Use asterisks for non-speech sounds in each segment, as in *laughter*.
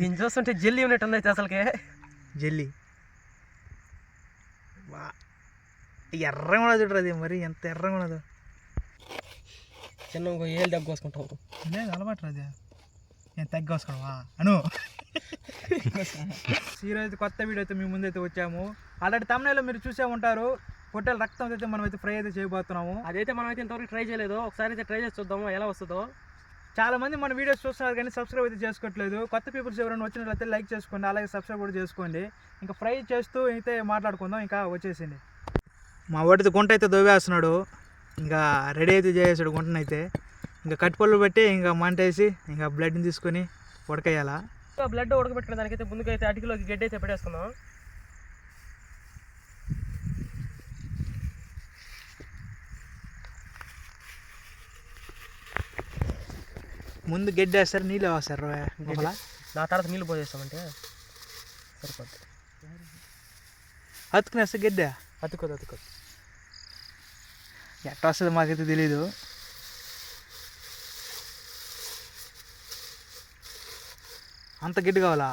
దీన్ని చూస్తుంటే జెల్లీ ఉన్నట్టు ఉంది అయితే అసలుకే. జెల్లీ. వా. ఎర్రగా ఉన్నది చూడరు అది మరి ఎంత ఎర్రగా ఉన్నదో. చిన్న ఇంకో ఏళ్ళు దగ్గర కోసుకుంటాం. లేదు అలవాటు అది. నేను తగ్గొస్తావా అను. ఈరోజు కొత్త వీడియో అయితే మీ ముందైతే వచ్చాము. ఆల్రెడీ తమిళలో మీరు చూసే ఉంటారు. పొట్టెల రక్తం అయితే మనం అయితే ఫ్రై అయితే చేయబోతున్నాము. అదైతే మనం అయితే ఇంతవరకు ట్రై చేయలేదు. ఒకసారి అయితే ట్రై చేసి చూద్దాము ఎలా వస్తుందో. చాలా మంది మన వీడియోస్ చూస్తున్నారు కానీ సబ్స్క్రైబ్ అయితే చేసుకోవట్లేదు. కొత్త పీపుల్స్ ఎవరైనా వచ్చినట్లయితే లైక్ చేసుకోండి అలాగే సబ్స్క్రైబ్ కూడా చేసుకోండి. ఇంకా ఫ్రై చేస్తూ అయితే మాట్లాడుకుందాం ఇంకా వచ్చేసింది. మా వాటిది గుంట అయితే దొవ్వేస్తున్నాడు ఇంకా రెడీ అయితే చేసాడు గుంటనైతే ఇంకా కట్టుపళ్ళు పెట్టి ఇంకా మంట వేసి ఇంకా బ్లడ్ని తీసుకొని ఉడకేయాలా. బ్లడ్ ఉడకబెట్టుకునే దానికైతే ముందుకైతే అటుకులోకి గడ్డి అయితే పెట్టేసుకుందాం. ముందు గడ్డి వేస్తారు నీళ్ళు వేస్తారు నా తర్వాత నీళ్ళు పోసేస్తామంటే సరిపోద్ది. అతుకునేస్తే గడ్డ? అతుకోదు అతుకోదు ఎట్లా వస్తుంది మాకైతే తెలీదు. అంత గడ్డి కావాలా?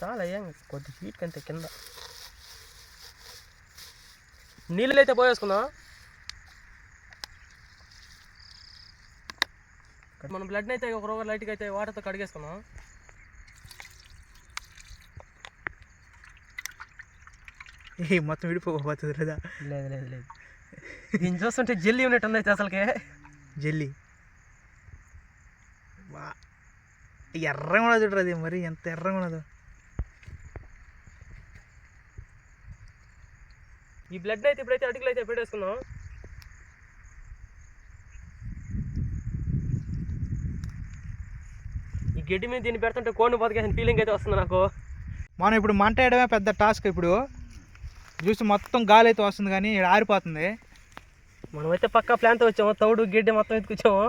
చాలా ఏం కొద్ది హీట్ కంటే కింద. నీళ్ళు అయితే పోయేసుకుందాం మనం బ్లడ్ అయితే ఒక రోజు లైట్గా అయితే వాటర్తో కడిగేసుకుందాం ఏ మొత్తం విడిపోకపోతుంది కదా లేదు లేదు లేదు. దీన్ని చూస్తుంటే జెల్లీ ఉన్నట్టు ఉంది అయితే అసలుకే. జెల్లీ. వా ఎర్రగా చూడరు అది మరి ఎంత ఎర్రగా ఉన్నదో. ఈ బ్లడ్ అయితే ఇప్పుడైతే అడుగులు అయితే పెట్టేసుకుందాం గడ్డి మీద దీన్ని పెడుతుంటే కోడిని బతికేసిన ఫీలింగ్ అయితే వస్తుంది నాకు. మనం ఇప్పుడు మంట వేయడమే పెద్ద టాస్క్ ఇప్పుడు. చూసి మొత్తం గాలి అయితే వస్తుంది కానీ ఈడ ఆరిపోతుంది. మనమైతే పక్కా ప్లాన్తో వచ్చాము తౌడు గడ్డి మొత్తం ఎత్తుకొచ్చాము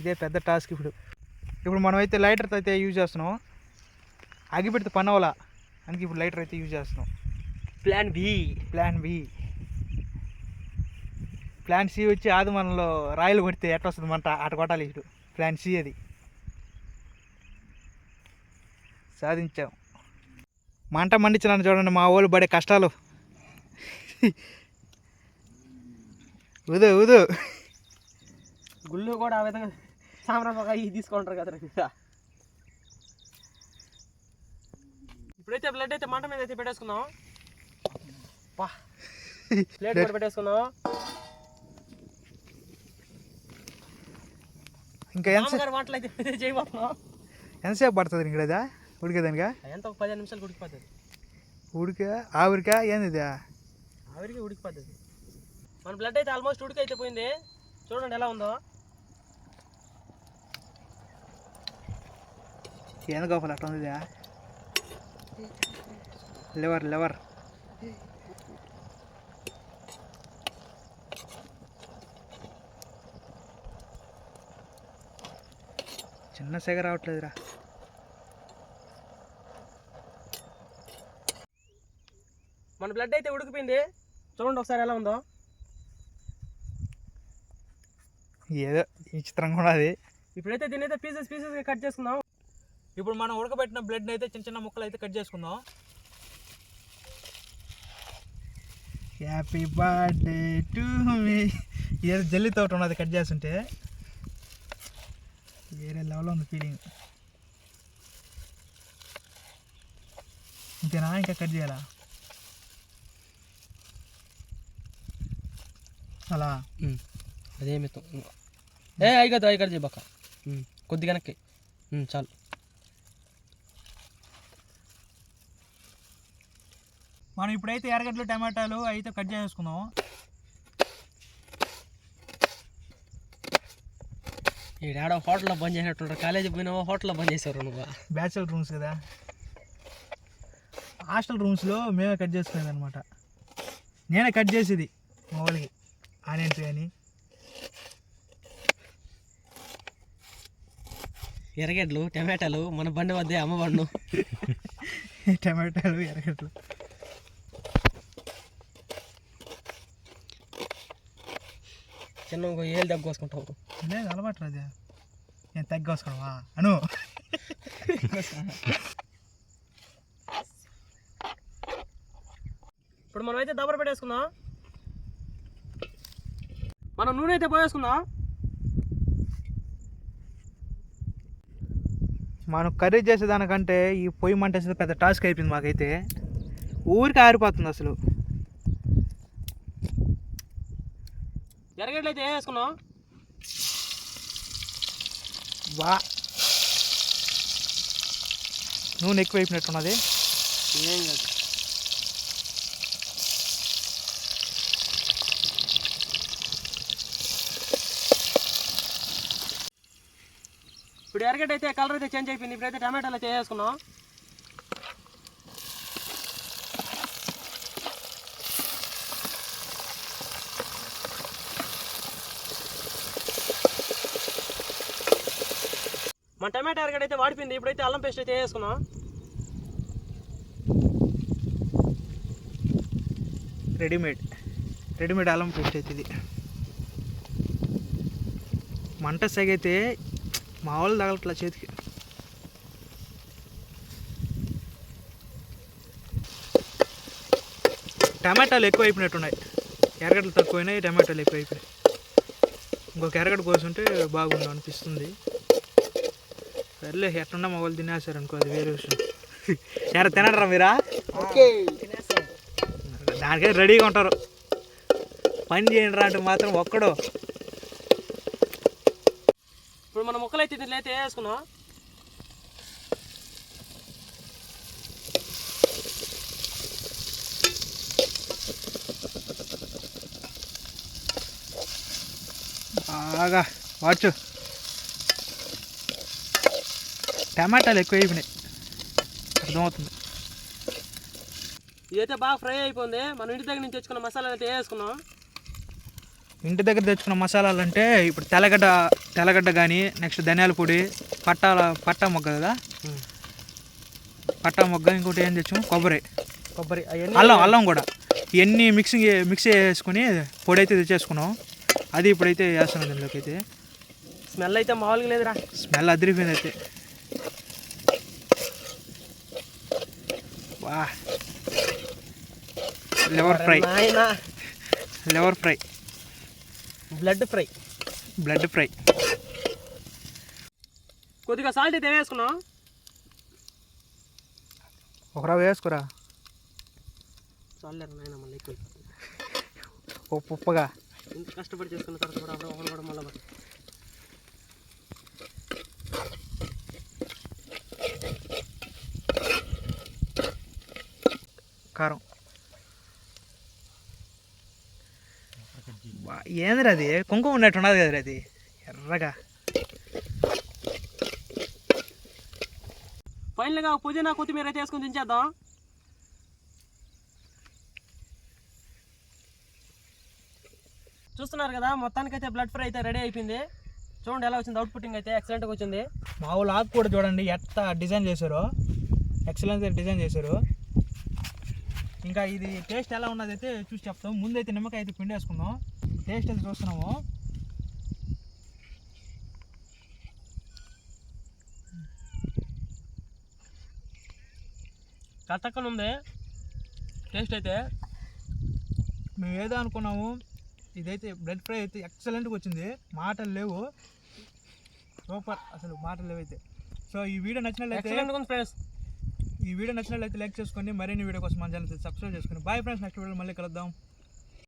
ఇదే పెద్ద టాస్క్ ఇప్పుడు. ఇప్పుడు మనం అయితే లైటర్తో అయితే యూజ్ చేస్తున్నాం. అగిపెడితే పని అవ్వాలా. అందుకే ఇప్పుడు లైటర్ అయితే యూజ్ చేస్తున్నాం. Plan B plan B plan C వచ్చి ఆదిమనంలో రాయలు కొడితే ఎట్లా వస్తుంది మంట? అటు కొట్టాలి ఇటు. ప్లాన్ సి అది. సాధించాం. మంట మండించడానికి చూడండి మా వాళ్ళు పడే కష్టాలు. ఉదు ఉదు గుళ్ళు కూడా ఆ విధంగా సామ్రాజ్యంగా ఇవి తీసుకుంటారు కదా ఇప్పుడైతే బ్లడ్ అయితే మంట మీద అయితే పెట్టేసుకుందాం. ప్లేట్ కూడా పెట్టేసుకుందాం. ఇంకా ఎంత మామగారు వంటలు అయితే *laughs* చేయబోతున్నాం ఎంతసేపు పడుతుంది ఇక్కడ ఉడికేదానికా? ఎంత? ఒక పదిహేను నిమిషాలు ఉడికిపోతుంది. ఉడికా ఆవిరికా? ఏంది ఆవిరికి ఉడికిపోతుంది. మన బ్లడ్ అయితే ఆల్మోస్ట్ ఉడికి అయితే పోయింది చూడండి ఎలా ఉందో. ఏంది గోపాల అట్లా ఉంది లివర్ లివర్. చిన్న సెగ రావట్లేదురా. మన బ్లడ్ అయితే ఉడికిపోయింది. చూడండి ఒకసారి ఎలా ఉందో. ఏదో విచిత్రంగా ఉన్నది ఇప్పుడైతే దీని అయితే పీసెస్ పీసెస్గా కట్ చేసుకుందాం. ఇప్పుడు మనం ఉడకబెట్టిన బ్లడ్ అయితే చిన్న చిన్న ముక్కలు అయితే కట్ చేసుకుందాం. హ్యాపీ బర్త్డే టు మీ ఏదో జల్లి తోట ఉన్నది కట్ చేస్తుంటే వేరే లెవెల్లో ఉంది ఫీలింగ్ ఇంకేనా ఇంకా కట్ చేయాలా? అలా. అదేమి ఏ అయిగదు అయిగదు చెప్పక్క కొద్దిగా వెనక్కి. చాలు. మనం ఇప్పుడైతే ఎర్రగడ్డలు టమాటాలు అయితే కట్ చేసుకుందాం ఈడాడ హోటల్లో బంద్ చేసినట్టుంటారు కాలేజీ పోయినావో హోటల్లో బంద్ చేశారు నువ్వు. బ్యాచులర్ రూమ్స్ కదా. హాస్టల్ రూమ్స్లో మేమే కట్ చేసుకునేది అనమాట నేనే కట్ చేసేది మా వాళ్ళకి. ఆనియన్స్ కానీ ఎర్రగడ్డలు టమాటాలు మన బండి వద్దే అమ్మ బండు. *laughs* టమాటాలు ఎర్రగడ్డలు. చిన్న ఇంకో ఏళ్ళు దగ్గర కోసుకుంటావు. లేదు అలవాటు రాజా నేను తగ్గొస్తావా అను. ఇప్పుడు మనం అయితే దబ్బర పెట్టేసుకుందాం మనం నూనె అయితే పోయేసుకుందాం మనం కర్రీ చేసేదానికంటే ఈ పొయ్యి మంట పెద్ద టాస్క్ అయిపోయింది మాకైతే. ఊరికి ఆరిపోతుంది అసలు. ఎరగడ్లు అయితే వేసుకున్నాం వా. నూనె ఎక్కువ అయిపోయినట్టున్నది ఏం కాదు. ఇప్పుడు ఎరగడ్డ అయితే కలర్ అయితే చేంజ్ అయిపోయింది. ఇప్పుడైతే టమాటాలు అయితే వేసుకున్నాం. మన టమాటా ఎరగడ్డ అయితే వాడిపోయింది. ఇప్పుడైతే అల్లం పేస్ట్ అయితే వేసుకున్నాం. రెడీమేడ్ రెడీమేడ్ అల్లం పేస్ట్ అయితే ఇది. మంట సెగైతే మామూలు తగలట్లా చేతికి. టమాటాలు ఎక్కువ అయిపోయినట్టున్నాయి ఎరగడ్డలు తక్కువైనాయి టమాటాలు ఎక్కువ అయిపోయినాయి ఇంకొక ఎరగడ్డ కోసుంటే బాగుండు అనిపిస్తుంది. సర్లే ఎట్టున్నా మా వాళ్ళు తినేస్తారు అనుకో అది వేరే విషయం. ఎర తినడరా మీరా? దానికే రెడీగా ఉంటారు. పని చేయండి రా అంటే మాత్రం ఒక్కడు. ఇప్పుడు మనం ముక్కలు అయితే దీంట్లో అయితే వేసుకున్నాం బాగా వాచు టమాటాలు ఎక్కువ అయిపోయినాయి. అర్థమవుతుంది ఇదైతే బాగా ఫ్రై అయిపోయింది. మనం ఇంటి దగ్గర నుంచి తెచ్చుకున్న మసాలాలు అయితే వేసుకున్నాం ఇంటి దగ్గర తెచ్చుకున్న మసాలాలు అంటే ఇప్పుడు తెల్లగడ్డ తెల్లగడ్డ కానీ నెక్స్ట్ ధనియాల పొడి పట్టాల పట్టా మొగ్గ కదా? పట్టా మొగ్గ ఇంకోటి ఏం తెచ్చాము? కొబ్బరి. కొబ్బరి. అల్లం అల్లం కూడా. ఇవన్నీ మిక్సింగ్ మిక్స్ చేసుకుని పొడి అయితే తెచ్చేసుకున్నాం. అది ఇప్పుడైతే వేస్తున్నాం దీనిలోకి అయితే స్మెల్ అయితే మామూలుగా లేదురా. స్మెల్ అదిరిపోయింది అయితే. వా liver fry. Liver fry. Blood fry. Blood fry. కొద్దిగా సాల్ట్ అయితే వేసుకున్నాం ఒకరా వేసుకురా? చాలేరు నాయన మళ్ళీ ఎక్కువ. ఉప్పు ఉప్పగా? ఇంత కష్టపడి చేసుకున్న తర్వాత కూడా అప్పుడు ఒకరు కూడా మళ్ళీ. కారం. ఏందిరా అది? కుంకుమ ఉన్నట్టు ఉన్నది కదరా అది. ఎర్రగా. ఫైనల్గా పుదీనా కొత్తిమీర అయితే వేసుకొని దించేద్దాం. చూస్తున్నారు కదా మొత్తానికైతే బ్లడ్ ఫ్రై అయితే రెడీ అయిపోయింది. చూడండి ఎలా వచ్చింది అవుట్పుట్టింగ్ అయితే ఎక్సలెంట్గా వచ్చింది. మా ఊళ్ళో ఆకు కూడా చూడండి ఎట్ట డిజైన్ చేశారో. ఎక్సలెన్స్ డిజైన్ చేశారు. ఇంకా ఇది టేస్ట్ ఎలా ఉన్నది అయితే చూసి చెప్తాం. ముందైతే నిమ్మకాయ అయితే పిండి వేసుకుందాం టేస్ట్ అయితే చూస్తున్నాము. కట్టక్కన ఉంది టేస్ట్ అయితే మేము ఏదో అనుకున్నాము. ఇదైతే బ్లడ్ ఫ్రై అయితే ఎక్సలెంట్గా వచ్చింది. మాటలు లేవు. సూపర్ అసలు మాటలు లేవు అయితే. సో ఈ వీడియో నచ్చినట్లయితే ఫ్రెండ్స్ ఈ వీడియో నచ్చినట్లయితే లైక్ చేసుకోండి మరిన్ని వీడియో కోసం మన ఛానల్ సబ్స్క్రైబ్ చేసుకోండి బాయ్ ఫ్రెండ్స్ నెక్స్ట్ వీడియో మళ్ళీ కలుద్దాం.